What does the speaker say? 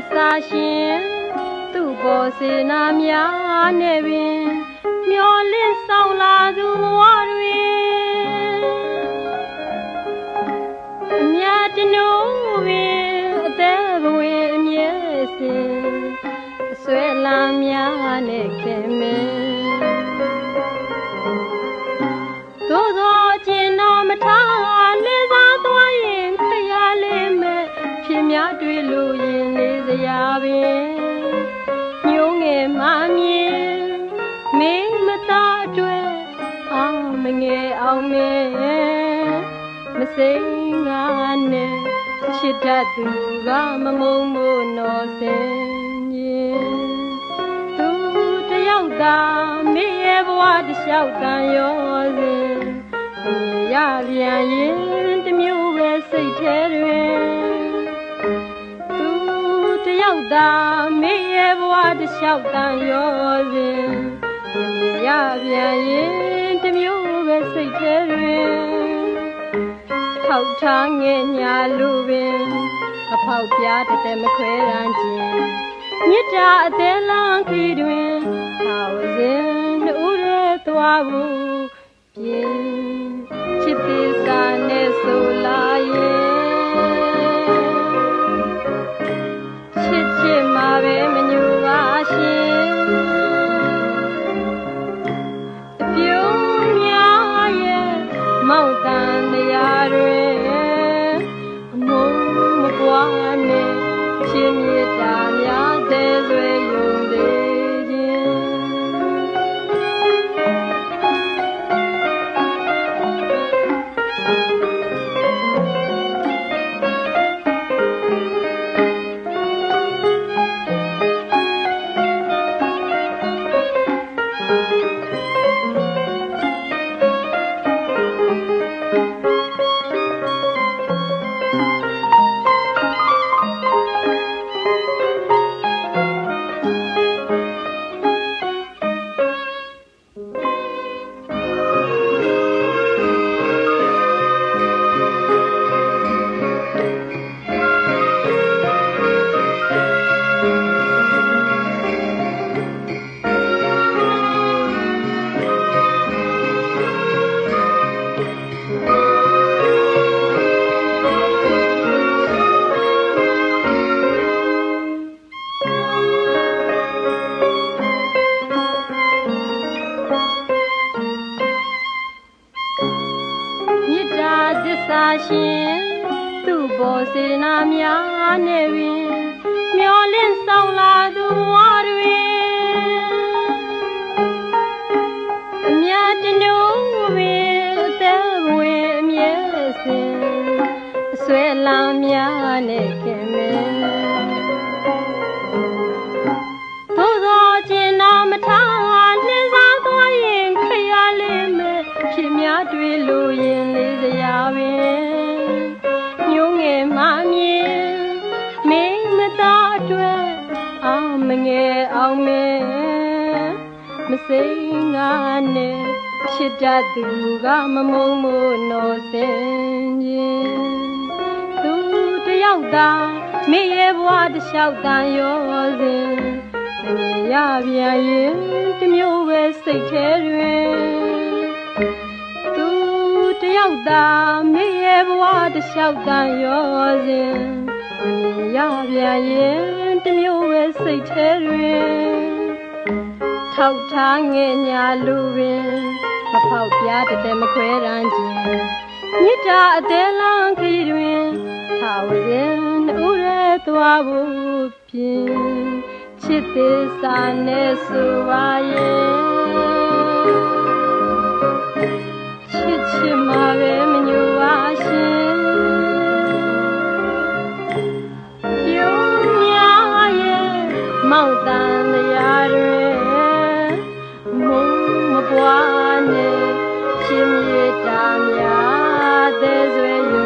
စ္စာရှင်သူ့ပေါ်စေနာများနဲ့ပင်မျောလင့်ဆောင်လာသူဘဝတွင်အမြတ်တနိုးပင်အသက်ဘဝအမြဲစဉ်အဆွဲလမ်းများနဲ့ခင်မ များတွေ့လို့ရင်လေးစရာပင်ညိုးငယ်မမြင်မင်းမသားအတွက်အာမငယ်အောင်မင်းမစိမ်းငါနဲ့ချစ်တတ်သူကမမုံမို့နော်စင်ရင်သူတယောက်သာမင်းရဲ့ဘဝတစ်လျှောက်တန်ရောစဉ်ရပြန်ရင် သာမင်းရဲ့ဘဝတစ်လျှောက်တန်ရောစဉ်ရပြန်ရင်တစ်မျိုးပဲစိတ်ထဲတွင်ထောက်ထားငဲ့ညာလူပင်အဖောက်ပြားတဲ့မခွဲရန်ခြင်းမြစ်တာအသေးလန်းခီတွင်ထာဝစဉ်နှူးရဲသွားဘူးပြင်း ရှင်သူ့ဘောစေနာများနဲ့ပင်မျောလင့်ဆောင်လာသူဘဝတွင်အမြတ်တနိုးပင်အသက်ဘဝအမြဲစဉ်အဆွဲလမ်းများနဲ့ခင်မင်းသို့သောကျင်တော်မထားနှင်းစားသွားရင်ခရလေးမဲ့ဖြစ်များတွေ့လို့ရင်လေးစရာပင် မငယ်အောင်မင်းမစိမ်းငါနဲ့ဖြစ်တတ်သူကမမုံမို့နော်စင်ခြင်းသူတယောက်သာမင်းရဲ့ဘဝတစ်လျှောက်တန်ရောစဉ်မမြင်ရပြန်ရင်တစ်မျိုးပဲစိတ်ထဲတွင်သူတယောက်သာမင်းရဲ့ဘဝတစ်လျှောက်တန်ရောစဉ်မမြင်ရပြန်ရင် တစ်မျိုးပဲစိတ်ထဲတွင်ထောက်ထားငဲ့ညာလူပင်မဖောက်ပြားတဲ့မခွဲရန်ခြင်းမြစ်တာအသေးလန်းခရီးတွင်ထာဝစဉ်ဥရဲသွားဖို့ဖြင့်ချစ်သစ္စာနဲ့ဆိုပါရဲ့ သာမြသေးဆွေ